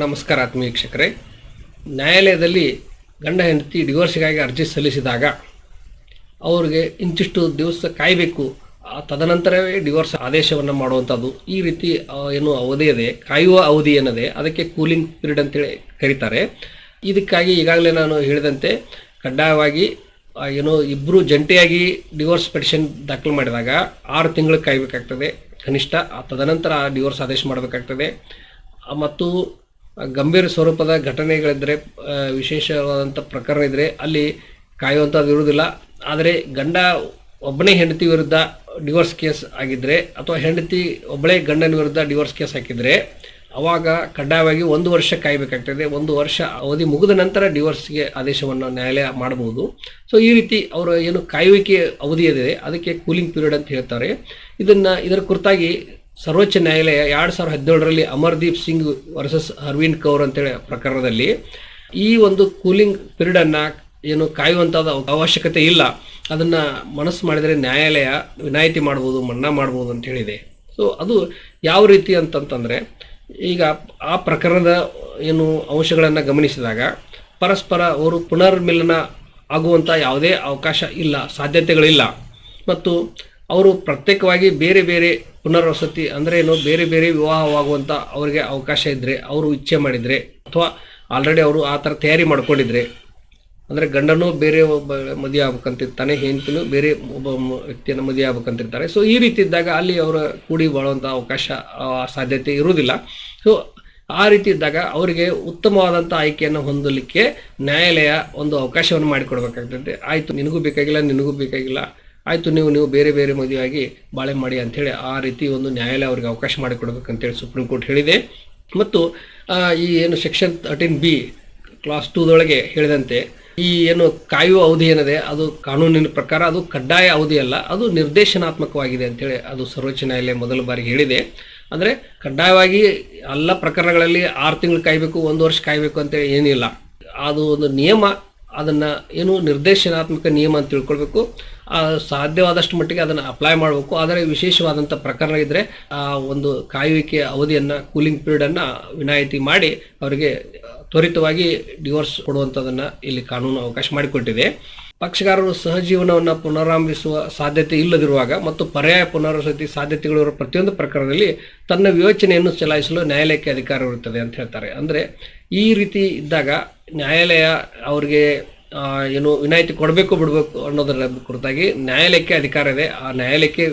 ನಮಸ್ಕಾರ ಆತ್ಮೀಯ ವೀಕ್ಷಕರೇ. ನ್ಯಾಯಾಲಯದಲ್ಲಿ ಗಂಡ ಹೆಂಡತಿ ಡಿವೋರ್ಸ್ಗಾಗಿ ಅರ್ಜಿ ಸಲ್ಲಿಸಿದಾಗ ಅವ್ರಿಗೆ ಇಂತಿಷ್ಟು ದಿವಸ ಕಾಯಬೇಕು. ತದನಂತರವೇ ಡಿವೋರ್ಸ್ ಆದೇಶವನ್ನು ಮಾಡುವಂಥದ್ದು ಈ ರೀತಿ ಏನು ಅವಧಿ ಇದೆ ಕಾಯುವ ಅವಧಿ ಏನಿದೆ, ಅದಕ್ಕೆ ಕೂಲಿಂಗ್ ಪೀರಿಯಡ್ ಅಂತೇಳಿ ಕರೀತಾರೆ. ಇದಕ್ಕಾಗಿ ಈಗಾಗಲೇ ನಾನು ಹೇಳಿದಂತೆ ಕಡ್ಡಾಯವಾಗಿ ಏನು ಇಬ್ಬರು ಜಂಟಿಯಾಗಿ ಡಿವೋರ್ಸ್ ಪೆಟಿಷನ್ ದಾಖಲು ಮಾಡಿದಾಗ ಆರು ತಿಂಗಳು ಕಾಯಬೇಕಾಗ್ತದೆ. ಕನಿಷ್ಠ ತದನಂತರ ಡಿವೋರ್ಸ್ ಆದೇಶ ಮಾಡಬೇಕಾಗ್ತದೆ. ಮತ್ತು ಗಂಭೀರ ಸ್ವರೂಪದ ಘಟನೆಗಳಿದ್ದರೆ ವಿಶೇಷವಾದಂಥ ಪ್ರಕರಣ ಇದ್ದರೆ ಅಲ್ಲಿ ಕಾಯುವಂಥದ್ದು ಇರುವುದಿಲ್ಲ. ಆದರೆ ಗಂಡ ಒಬ್ಬನೇ ಹೆಂಡತಿ ವಿರುದ್ಧ ಡಿವೋರ್ಸ್ ಕೇಸ್ ಆಗಿದ್ದರೆ ಅಥವಾ ಹೆಂಡತಿ ಒಬ್ಬಳೇ ಗಂಡನ ವಿರುದ್ಧ ಡಿವೋರ್ಸ್ ಕೇಸ್ ಹಾಕಿದರೆ, ಅವಾಗ ಕಡ್ಡಾಯವಾಗಿ ಒಂದು ವರ್ಷ ಕಾಯಬೇಕಾಗ್ತದೆ. ಒಂದು ವರ್ಷ ಅವಧಿ ಮುಗಿದ ನಂತರ ಡಿವೋರ್ಸ್ಗೆ ಆದೇಶವನ್ನು ನ್ಯಾಯಾಲಯ ಮಾಡಬಹುದು. ಸೊ ಈ ರೀತಿ ಅವರ ಏನು ಕಾಯುವಿಕೆ ಅವಧಿ ಇದೆ ಅದಕ್ಕೆ ಕೂಲಿಂಗ್ ಪೀರಿಯಡ್ ಅಂತ ಹೇಳ್ತಾರೆ. ಇದನ್ನು, ಇದರ ಕುರಿತಾಗಿ ಸರ್ವೋಚ್ಚ ನ್ಯಾಯಾಲಯ ಎರಡು ಸಾವಿರದ ಹದಿನೇಳರಲ್ಲಿ ಅಮರ್ದೀಪ್ ಸಿಂಗ್ ವರ್ಸಸ್ ಅರವಿಂದ್ ಕೌರ್ ಅಂತೇಳಿ ಪ್ರಕರಣದಲ್ಲಿ ಈ ಒಂದು ಕೂಲಿಂಗ್ ಪೀರಿಯಡನ್ನು ಏನು ಕಾಯುವಂಥದ್ದು ಅವಶ್ಯಕತೆ ಇಲ್ಲ. ಅದನ್ನು ಮನಸ್ಸು ಮಾಡಿದರೆ ನ್ಯಾಯಾಲಯ ವಿನಾಯಿತಿ ಮಾಡ್ಬೋದು, ಮನ್ನಾ ಮಾಡ್ಬೋದು ಅಂತ ಹೇಳಿದೆ. ಸೊ ಅದು ಯಾವ ರೀತಿ ಅಂತಂತಂದರೆ, ಈಗ ಆ ಪ್ರಕರಣದ ಏನು ಅಂಶಗಳನ್ನು ಗಮನಿಸಿದಾಗ ಪರಸ್ಪರ ಅವರು ಪುನರ್ಮಿಲನ ಆಗುವಂಥ ಯಾವುದೇ ಅವಕಾಶ ಇಲ್ಲ, ಸಾಧ್ಯತೆಗಳಿಲ್ಲ. ಮತ್ತು ಅವರು ಪ್ರತ್ಯೇಕವಾಗಿ ಬೇರೆ ಬೇರೆ ಪುನರ್ವಸತಿ ಅಂದರೆ ಏನು? ಬೇರೆ ಬೇರೆ ವಿವಾಹವಾಗುವಂಥ ಅವರಿಗೆ ಅವಕಾಶ ಇದ್ದರೆ ಅವರು ಇಚ್ಛೆ ಮಾಡಿದರೆ, ಅಥವಾ ಆಲ್ರೆಡಿ ಅವರು ಆ ಥರ ತಯಾರಿ ಮಾಡ್ಕೊಂಡಿದ್ರೆ, ಅಂದರೆ ಗಂಡನೂ ಬೇರೆ ಒಬ್ಬ ಮದುವೆ ಆಗ್ಬೇಕಂತಿರ್ತಾನೆ, ಹೆಂಡತಿನೂ ಬೇರೆ ಒಬ್ಬ ವ್ಯಕ್ತಿಯನ್ನು ಮದುವೆ ಆಗ್ಬೇಕಂತಿರ್ತಾರೆ. ಸೊ ಈ ರೀತಿ ಇದ್ದಾಗ ಅಲ್ಲಿ ಅವರ ಕೂಡಿ ಬಾಳುವಂಥ ಅವಕಾಶ ಸಾಧ್ಯತೆ ಇರುವುದಿಲ್ಲ. ಸೊ ಆ ರೀತಿ ಇದ್ದಾಗ ಅವರಿಗೆ ಉತ್ತಮವಾದಂಥ ಆಯ್ಕೆಯನ್ನು ಹೊಂದಲಿಕ್ಕೆ ನ್ಯಾಯಾಲಯ ಒಂದು ಅವಕಾಶವನ್ನು ಮಾಡಿಕೊಡ್ಬೇಕಾಗ್ತದೆ. ಆಯಿತು, ನಿನಗೂ ಬೇಕಾಗಿಲ್ಲ ನಿನಗೂ ಬೇಕಾಗಿಲ್ಲ ಆಯಿತು, ನೀವು ನೀವು ಬೇರೆ ಬೇರೆ ಮದುವೆಯಾಗಿ ಬಾಳೆ ಮಾಡಿ ಅಂಥೇಳಿ ಆ ರೀತಿ ಒಂದು ನ್ಯಾಯಾಲಯ ಅವರಿಗೆ ಅವಕಾಶ ಮಾಡಿಕೊಡ್ಬೇಕಂತೇಳಿ ಸುಪ್ರೀಂ ಕೋರ್ಟ್ ಹೇಳಿದೆ. ಮತ್ತು ಈ ಏನು ಸೆಕ್ಷನ್ ತರ್ಟೀನ್ ಬಿ ಕ್ಲಾಸ್ ಟೂದೊಳಗೆ ಹೇಳಿದಂತೆ, ಈ ಏನು ಕಾಯುವ ಅವಧಿ ಏನಿದೆ, ಅದು ಕಾನೂನಿನ ಪ್ರಕಾರ ಅದು ಕಡ್ಡಾಯ ಅವಧಿ ಅಲ್ಲ, ಅದು ನಿರ್ದೇಶನಾತ್ಮಕವಾಗಿದೆ ಅಂತೇಳಿ ಅದು ಸರ್ವೋಚ್ಚ ನ್ಯಾಯಾಲಯ ಮೊದಲ ಬಾರಿಗೆ ಹೇಳಿದೆ. ಅಂದರೆ ಕಡ್ಡಾಯವಾಗಿ ಎಲ್ಲ ಪ್ರಕರಣಗಳಲ್ಲಿ ಆರು ತಿಂಗಳು ಕಾಯಬೇಕು, ಒಂದು ವರ್ಷ ಕಾಯಬೇಕು ಅಂತೇಳಿ ಏನಿಲ್ಲ. ಅದು ಒಂದು ನಿಯಮ ಅದನ್ನು ಏನು ನಿರ್ದೇಶನಾತ್ಮಕ ನಿಯಮ ಅಂತ ತಿಳ್ಕೊಳ್ಬೇಕು. ಸಾಧ್ಯವಾದಷ್ಟು ಮಟ್ಟಿಗೆ ಅದನ್ನು ಅಪ್ಲೈ ಮಾಡಬೇಕು. ಆದರೆ ವಿಶೇಷವಾದಂಥ ಪ್ರಕರಣ ಇದ್ದರೆ ಆ ಒಂದು ಕಾಯುವಿಕೆ ಅವಧಿಯನ್ನು ಕೂಲಿಂಗ್ ಪೀರಿಯಡನ್ನು ವಿನಾಯಿತಿ ಮಾಡಿ ಅವರಿಗೆ ತ್ವರಿತವಾಗಿ ಡಿವೋರ್ಸ್ ಕೊಡುವಂಥದ್ದನ್ನು ಇಲ್ಲಿ ಕಾನೂನು ಅವಕಾಶ ಮಾಡಿಕೊಟ್ಟಿದೆ. ಪಕ್ಷಗಾರರು ಸಹಜೀವನವನ್ನು ಪುನರಾರಂಭಿಸುವ ಸಾಧ್ಯತೆ ಇಲ್ಲದಿರುವಾಗ ಮತ್ತು ಪರ್ಯಾಯ ಪುನರ್ವಸತಿ ಸಾಧ್ಯತೆಗಳಿರುವ ಪ್ರತಿಯೊಂದು ಪ್ರಕರಣದಲ್ಲಿ ತನ್ನ ವಿವೇಚನೆಯನ್ನು ಚಲಾಯಿಸಲು ನ್ಯಾಯಾಲಯಕ್ಕೆ ಅಧಿಕಾರವಿರುತ್ತದೆ ಅಂತ ಹೇಳ್ತಾರೆ. ಅಂದರೆ ಈ ರೀತಿ ಇದ್ದಾಗ ನ್ಯಾಯಾಲಯ ಅವ್ರಿಗೆ ಏನು ವಿನಾಯಿತಿ ಕೊಡಬೇಕು ಬಿಡಬೇಕು ಅನ್ನೋದರ ಕುರಿತಾಗಿ ನ್ಯಾಯಾಲಯಕ್ಕೆ ಅಧಿಕಾರ ಇದೆ. ಆ ನ್ಯಾಯಾಲಯಕ್ಕೆ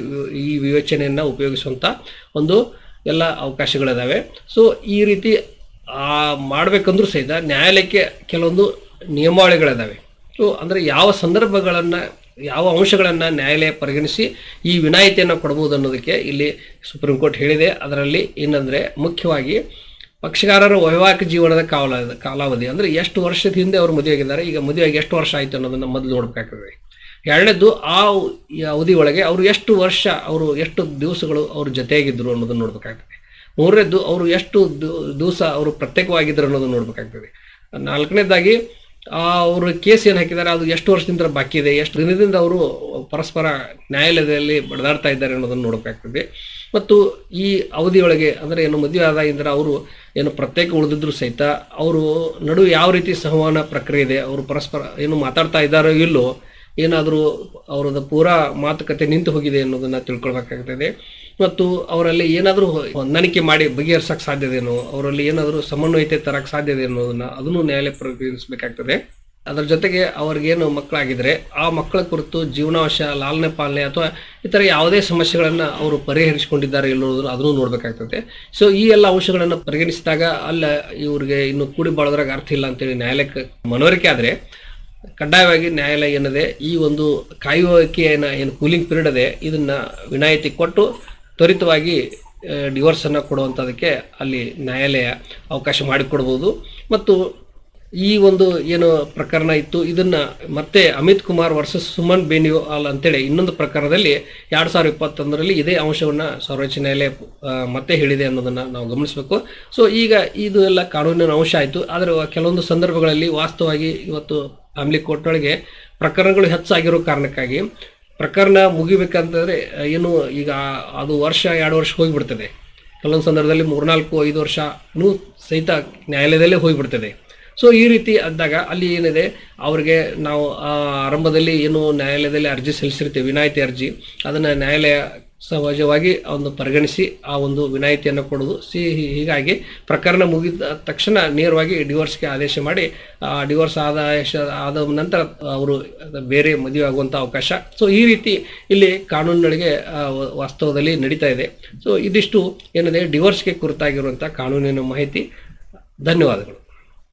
ಈ ವಿವೇಚನೆಯನ್ನು ಉಪಯೋಗಿಸುವಂಥ ಒಂದು ಎಲ್ಲ ಅವಕಾಶಗಳಿದ್ದಾವೆ ಸೊ ಈ ರೀತಿ ಮಾಡಬೇಕಂದ್ರೂ ಸಹಿತ ನ್ಯಾಯಾಲಯಕ್ಕೆ ಕೆಲವೊಂದು ನಿಯಮಾವಳಿಗಳಿದ್ದಾವೆ ಸೊ ಅಂದರೆ ಯಾವ ಸಂದರ್ಭಗಳನ್ನು, ಯಾವ ಅಂಶಗಳನ್ನು ನ್ಯಾಯಾಲಯ ಪರಿಗಣಿಸಿ ಈ ವಿನಾಯಿತಿಯನ್ನು ಕೊಡಬಹುದು ಅನ್ನೋದಕ್ಕೆ ಇಲ್ಲಿ ಸುಪ್ರೀಂ ಕೋರ್ಟ್ ಹೇಳಿದೆ. ಅದರಲ್ಲಿ ಏನಂದರೆ, ಮುಖ್ಯವಾಗಿ ಪಕ್ಷಗಾರರ ವೈವಾಹಿಕ ಜೀವನದ ಕಾಲ, ಕಾಲಾವಧಿ. ಅಂದರೆ ಎಷ್ಟು ವರ್ಷದ ಹಿಂದೆ ಅವರು ಮದುವೆಯಾಗಿದ್ದಾರೆ ಈಗ ಮದುವೆಯಾಗಿ ಎಷ್ಟು ವರ್ಷ ಆಯಿತು ಅನ್ನೋದನ್ನು ಮೊದಲು ನೋಡಬೇಕಾಗ್ತದೆ. ಎರಡನೇದು ಆ ಅವಧಿ ಒಳಗೆ ಅವರು ಎಷ್ಟು ವರ್ಷ, ಅವರು ಎಷ್ಟು ದಿವಸಗಳು ಅವ್ರ ಜೊತೆಯಾಗಿದ್ದರು ಅನ್ನೋದನ್ನು ನೋಡಬೇಕಾಗ್ತದೆ. ಮೂರನೇದ್ದು, ಅವರು ಎಷ್ಟು ದಿವಸ ಅವರು ಪ್ರತ್ಯೇಕವಾಗಿದ್ದರು ಅನ್ನೋದನ್ನು ನೋಡಬೇಕಾಗ್ತದೆ. ನಾಲ್ಕನೇದಾಗಿ ಆ ಅವರು ಕೇಸ್ ಏನು ಹಾಕಿದ್ದಾರೆ, ಅದು ಎಷ್ಟು ವರ್ಷದಿಂದ ಬಾಕಿ ಇದೆ, ಎಷ್ಟು ದಿನದಿಂದ ಅವರು ಪರಸ್ಪರ ನ್ಯಾಯಾಲಯದಲ್ಲಿ ಬಡದಾಡ್ತಾ ಇದ್ದಾರೆ ಅನ್ನೋದನ್ನು ನೋಡಬೇಕಾಗ್ತದೆ. ಮತ್ತು ಈ ಅವಧಿಯೊಳಗೆ ಅಂದರೆ ಏನು ಮದುವೆ ಆದಾಗಿಂದ ಅವರು ಏನು ಪ್ರತ್ಯೇಕ ಉಳಿದಿದ್ರು ಸಹಿತ ಅವರು ನಡುವೆ ಯಾವ ರೀತಿ ಸಂವಹನ ಪ್ರಕ್ರಿಯೆ ಇದೆ, ಅವರು ಪರಸ್ಪರ ಏನು ಮಾತಾಡ್ತಾ ಇದ್ದಾರೋ ಇಲ್ಲೋ, ಏನಾದರೂ ಅವರದ ಪೂರಾ ಮಾತುಕತೆ ನಿಂತು ಹೋಗಿದೆ ಅನ್ನೋದನ್ನು ತಿಳ್ಕೊಳ್ಬೇಕಾಗ್ತದೆ. ಮತ್ತು ಅವರಲ್ಲಿ ಏನಾದರೂ ಹೊಂದಾಣಿಕೆ ಮಾಡಿ ಬಗೆಹರಿಸಕ್ಕೆ ಸಾಧ್ಯದೇನೋ ಅವರಲ್ಲಿ ಏನಾದರೂ ಸಮನ್ವಯತೆ ತರಕ್ಕೆ ಸಾಧ್ಯತೆ ಅನ್ನೋದನ್ನು ಅದನ್ನು ನ್ಯಾಯಾಲಯ ಪರಿಗಣಿಸಬೇಕಾಗ್ತದೆ ಅದರ ಜೊತೆಗೆ ಅವ್ರಿಗೇನು ಮಕ್ಕಳಾಗಿದ್ದರೆ ಆ ಮಕ್ಕಳ ಕುರಿತು ಜೀವನಾಂಶ ಲಾಲನೆ, ಪಾಲನೆ ಅಥವಾ ಇತರ ಯಾವುದೇ ಸಮಸ್ಯೆಗಳನ್ನು ಅವರು ಪರಿಹರಿಸಿಕೊಂಡಿದ್ದಾರೆ ಇಲ್ಲೋದನ್ನು ಅದನ್ನು ನೋಡಬೇಕಾಗ್ತದೆ. ಸೊ ಈ ಎಲ್ಲ ಅಂಶಗಳನ್ನು ಪರಿಗಣಿಸಿದಾಗ ಅಲ್ಲ ಇವ್ರಿಗೆ ಇನ್ನು ಕೂಡಿ ಬಾಳೋದ್ರಾಗ ಅರ್ಥ ಇಲ್ಲ ಅಂತೇಳಿ ನ್ಯಾಯಾಲಯಕ್ಕೆ ಮನವರಿಕೆ ಆದರೆ, ಕಡ್ಡಾಯವಾಗಿ ನ್ಯಾಯಾಲಯ ಏನದೆ ಈ ಒಂದು ಕಾಯುವಿಕೆ ಏನು ಕೂಲಿಂಗ್ ಪೀರಿಯಡ್ ಇದೆ ಇದನ್ನು ವಿನಾಯಿತಿ ಕೊಟ್ಟು ತ್ವರಿತವಾಗಿ ಡಿವೋರ್ಸನ್ನು ಕೊಡುವಂಥದಕ್ಕೆ ಅಲ್ಲಿ ನ್ಯಾಯಾಲಯ ಅವಕಾಶ ಮಾಡಿಕೊಡ್ಬೋದು. ಮತ್ತು ಈ ಒಂದು ಏನು ಪ್ರಕರಣ ಇತ್ತು. ಇದನ್ನ ಮತ್ತೆ ಅಮಿತ್ ಕುಮಾರ್ ವರ್ಸಸ್ ಸುಮನ್ ಬೇನಿವಾಲ್ ಅಂತೇಳಿ ಇನ್ನೊಂದು ಪ್ರಕರಣದಲ್ಲಿ ಎರಡ್ ಸಾವಿರದ ಇಪ್ಪತ್ತೊಂದರಲ್ಲಿ ಇದೇ ಅಂಶವನ್ನ ಸರ್ವೋಚ್ಚ ನ್ಯಾಯಾಲಯ ಮತ್ತೆ ಹೇಳಿದೆ ಅನ್ನೋದನ್ನ ನಾವು ಗಮನಿಸಬೇಕು. ಸೊ ಈಗ ಇದು ಎಲ್ಲ ಕಾನೂನಿನ ಅಂಶ ಆಯಿತು. ಆದರೆ ಕೆಲವೊಂದು ಸಂದರ್ಭಗಳಲ್ಲಿ ವಾಸ್ತವವಾಗಿ ಇವತ್ತು ಫ್ಯಾಮಿಲಿ ಕೋರ್ಟ್ನೊಳಗೆ ಪ್ರಕರಣಗಳು ಹೆಚ್ಚಾಗಿರೋ ಕಾರಣಕ್ಕಾಗಿ ಪ್ರಕರಣ ಮುಗಿಬೇಕಂತಂದ್ರೆ ಏನು ಈಗ ಅದು ವರ್ಷ, ಎರಡು ವರ್ಷ ಹೋಗಿಬಿಡ್ತದೆ. ಕೆಲವೊಂದು ಸಂದರ್ಭದಲ್ಲಿ ಮೂರ್ನಾಲ್ಕು, ಐದು ವರ್ಷನೂ ಸಹಿತ ನ್ಯಾಯಾಲಯದಲ್ಲೇ ಹೋಗಿಬಿಡ್ತದೆ. ಸೊ ಈ ರೀತಿ ಆದಾಗ ಅಲ್ಲಿ ಏನಿದೆ, ಅವ್ರಿಗೆ ನಾವು ಆರಂಭದಲ್ಲಿ ಏನು ನ್ಯಾಯಾಲಯದಲ್ಲಿ ಅರ್ಜಿ ಸಲ್ಲಿಸಿರ್ತೀವಿ, ವಿನಾಯಿತಿ ಅರ್ಜಿ, ಅದನ್ನು ನ್ಯಾಯಾಲಯ ಸಹಜವಾಗಿ ಒಂದು ಪರಿಗಣಿಸಿ ಆ ಒಂದು ವಿನಾಯಿತಿಯನ್ನು ಕೊಡೋದು. ಸಿ ಹೀಗಾಗಿ ಪ್ರಕರಣ ಮುಗಿದ ತಕ್ಷಣ ನೇರವಾಗಿ ಡಿವೋರ್ಸ್ಗೆ ಆದೇಶ ಮಾಡಿ, ಆ, ಡಿವೋರ್ಸ್ ಆದೇಶ ಆದ ನಂತರ ಅವರು ಬೇರೆ ಮದುವೆ ಆಗುವಂಥ ಅವಕಾಶ. ಸೊ ಈ ರೀತಿ ಇಲ್ಲಿ ಕಾನೂನುಗಳಿಗೆ ವಾಸ್ತವದಲ್ಲಿ ನಡೀತಾ ಇದೆ. ಸೊ ಇದಿಷ್ಟು ಏನಿದೆ, ಡಿವೋರ್ಸ್ಗೆ ಕುರಿತಾಗಿರುವಂಥ ಕಾನೂನಿನ ಮಾಹಿತಿ. ಧನ್ಯವಾದಗಳು.